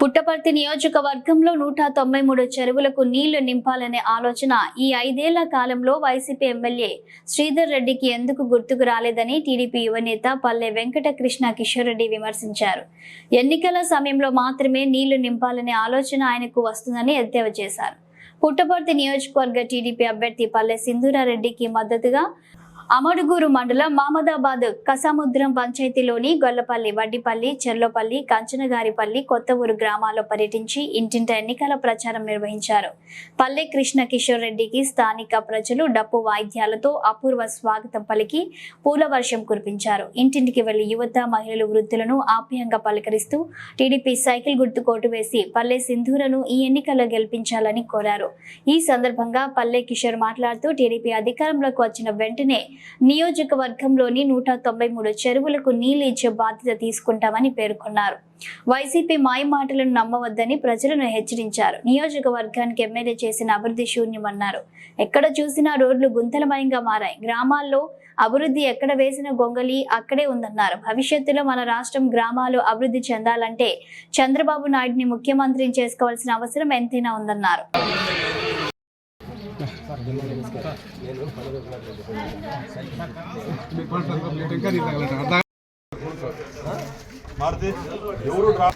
పుట్టపర్తి నియోజకవర్గంలో నూట తొంభై మూడు చెరువులకు నీళ్ళు నింపాలనే ఆలోచన ఈ ఐదేళ్ళ కాలంలో వైసీపీ ఎమ్మెల్యే శ్రీధర్ రెడ్డికి ఎందుకు గుర్తుకు రాలేదని టీడీపీ యువనేత పల్లె వెంకట కృష్ణ కిషోర్ రెడ్డి విమర్శించారు. ఎన్నికల సమయంలో మాత్రమే నీళ్ళు నింపాలనే ఆలోచన ఆయనకు వస్తుందని ఎద్దేవా చేశారు. పుట్టపర్తి నియోజకవర్గ టీడీపీ అభ్యర్థి పల్లె సింధూరారెడ్డికి మద్దతుగా అమడుగూరు మండలం మామదాబాద్ కసాముద్రం పంచాయతీలోని గొల్లపల్లి వడ్డిపల్లి చెర్లోపల్లి కంచనగారిపల్లి కొత్త ఊరు గ్రామాల్లో పర్యటించి ఇంటింట ఎన్నికల ప్రచారం నిర్వహించారు. పల్లె కృష్ణ కిషోర్ రెడ్డికి స్థానిక ప్రజలు డప్పు వాయిద్యాలతో అపూర్వ స్వాగతం పలికి పూల వర్షం కురిపించారు. ఇంటింటికి వెళ్ళి యువత మహిళలు వృద్ధులను ఆప్యాయంగా పలకరిస్తూ టీడీపీ సైకిల్ గుర్తు కోటు వేసి పల్లె సింధూరను ఈ ఎన్నికల్లో గెలిపించాలని కోరారు. ఈ సందర్భంగా పల్లె కిషోర్ మాట్లాడుతూ టీడీపీ అధికారంలోకి వచ్చిన వెంటనే నియోజకవర్గంలోని నూట తొంభై మూడు చెరువులకు నీళ్ళు ఇచ్చే బాధ్యత తీసుకుంటామని పేర్కొన్నారు. వైసీపీ మాయ మాటలను నమ్మవద్దని ప్రజలను హెచ్చరించారు. నియోజకవర్గానికి ఎమ్మెల్యే చేసిన అభివృద్ధి శూన్యమన్నారు. ఎక్కడ చూసినా రోడ్లు గుంతలమయంగా మారాయి. గ్రామాల్లో అభివృద్ధి ఎక్కడ వేసిన గొంగలి అక్కడే ఉందన్నారు. భవిష్యత్తులో మన రాష్ట్రం గ్రామాలు అభివృద్ధి చెందాలంటే చంద్రబాబు నాయుడిని ముఖ్యమంత్రిని చేసుకోవాల్సిన అవసరం ఎంతైనా ఉందన్నారు. మారుతి ఎవరు డ్రా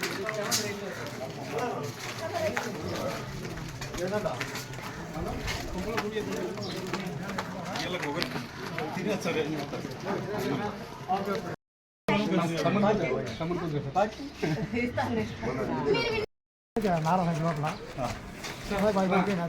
నారాయణ లోపల బాయ్ బాయ్ నా